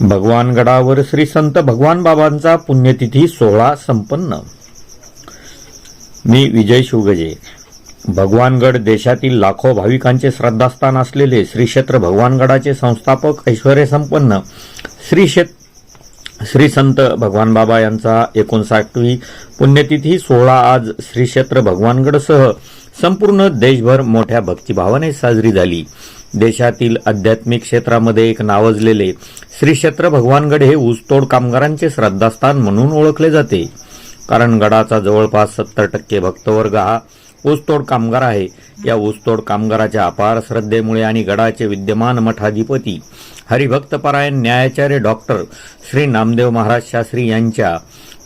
भगवानगडावर श्री संत भगवान बाबांचा पुण्यतिथी सोहळा संपन्न. मी विजय शिवगजे. भगवानगड देशातील लाखो भाविकांचे श्रद्धास्थान असलेले श्री क्षेत्र भगवानगडाचे संस्थापक ऐश्वर्य संपन्न श्री क्षेत्र श्री संत भगवान बाबा यांचा एकोणसाठवी पुण्यतिथी सोहळा आज श्री क्षेत्र भगवानगडसह संपूर्ण देशभर मोठ्या भक्तिभावाने साजरी झाली. देशातील आध्यात्मिक क्षेत्रामध्ये एक नावजलेले श्री क्षेत्र भगवानगड हे ऊसतोड कामगारांचे श्रद्धास्थान म्हणून ओळखले जाते. कारण गडाचा जवळपास सत्तर टक्के भक्तवर्ग हा ऊसतोड कामगार आहे. या ऊसतोड कामगाराच्या अपार श्रद्धेमुळे आणि गडाचे विद्यमान मठाधिपती हरिभक्तपरायण न्यायाचार्य डॉक्टर श्री नामदेव महाराज शास्त्री यांच्या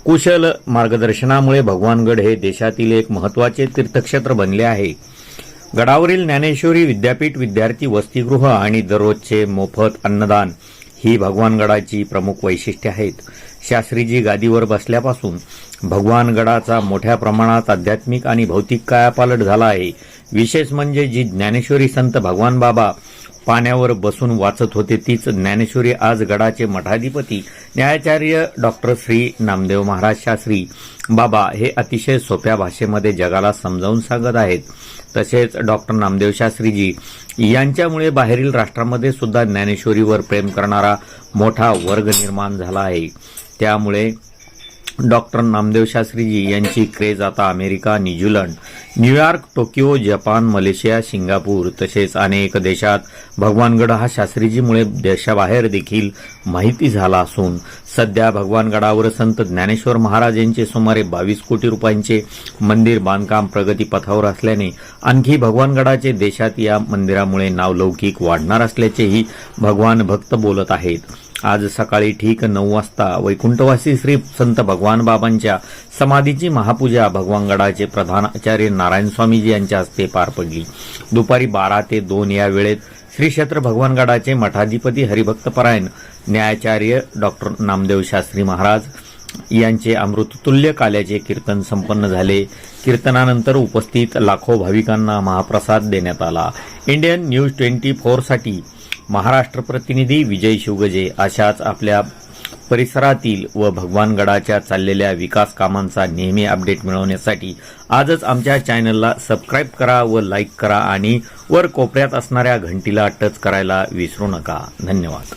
कुशल मार्गदर्शनामुळे भगवानगड हे देशातील एक महत्त्वाचे तीर्थक्षेत्र बनले आहे. गडावरील ज्ञानेश्वरी विद्यापीठ विद्यार्थी वसतिगृह आणि दररोजचे मोफत अन्नदान ही भगवानगडाची प्रमुख वैशिष्ट्ये आहेत. शास्त्रीजी गादीवर बसल्यापासून भगवानगडाचा मोठ्या प्रमाणात आध्यात्मिक आणि भौतिक कायापालट झाला आहे. विशेष म्हणजे जी ज्ञानेश्वरी संत भगवान बाबा पाण्यावर बसून वाचत होते तीच ज्ञानेश्वरी आज गडाचे मठाधिपती. न्यायाचार्य डॉक्टर श्री नामदेव महाराज शास्त्री. बाबा हे अतिशय सोप्या भाषेमध्ये जगाला समजावून सांगत आहेत. तसेच डॉक्टर नामदेव शास्त्रीजी यांच्यामुळे बाहेरील राष्ट्रामध्ये सुद्धा ज्ञानेश्वरीवर प्रेम करणारा मोठा वर्ग निर्माण झाला आहे. त्यामुळे डॉक्टर नामदेव शास्त्रीजी यांची क्रेज आता America New Zealand New York Tokyo Japan Malaysia Singapore तसेच अनेक देशात. भगवानगड हा शास्त्रीजीमुळे देशाबाहेर देखील माहिती झाला असून सध्या भगवानगडावर संत ज्ञानेश्वर महाराज यांचे सुमारे बावीस कोटी रुपयांचे मंदिर बांधकाम प्रगतीपथावर असल्याने आणखी भगवानगडाचे देशात या मंदिरामुळे नावलौकिक वाढणार असल्याचेही भगवान भक्त बोलत आहेत. आज सकाळी ठीक नऊ वाजता वैकुंठवासी श्री संत भगवान बाबांच्या समाधीची महापूजा भगवानगडाचे प्रधान आचार्य नारायण स्वामीजी यांच्या हस्ते पार पडली. दुपारी बारा ते दोन या वेळेत श्री क्षेत्र भगवानगडाचे मठाधिपती हरिभक्तपरायण न्यायाचार्य डॉक्टर नामदेव शास्त्री महाराज यांचे अमृततुल्य काल्याचे कीर्तन संपन्न झाले. कीर्तनानंतर उपस्थित लाखो भाविकांना महाप्रसाद देण्यात आला. इंडियन न्यूज ट्वेंटी फोरसाठी महाराष्ट्र प्रतिनिधी विजय शिवगजे अशाच आपल्या परिसरातील व भगवानगडाच्या चाललेल्या विकास कामांचा नेहमी अपडेट मिळवण्यासाठी आजच आमच्या चॅनलला सबस्क्राईब करा व लाईक करा आणि वर कोपऱ्यात असणाऱ्या घंटीला टच करायला विसरू नका. धन्यवाद.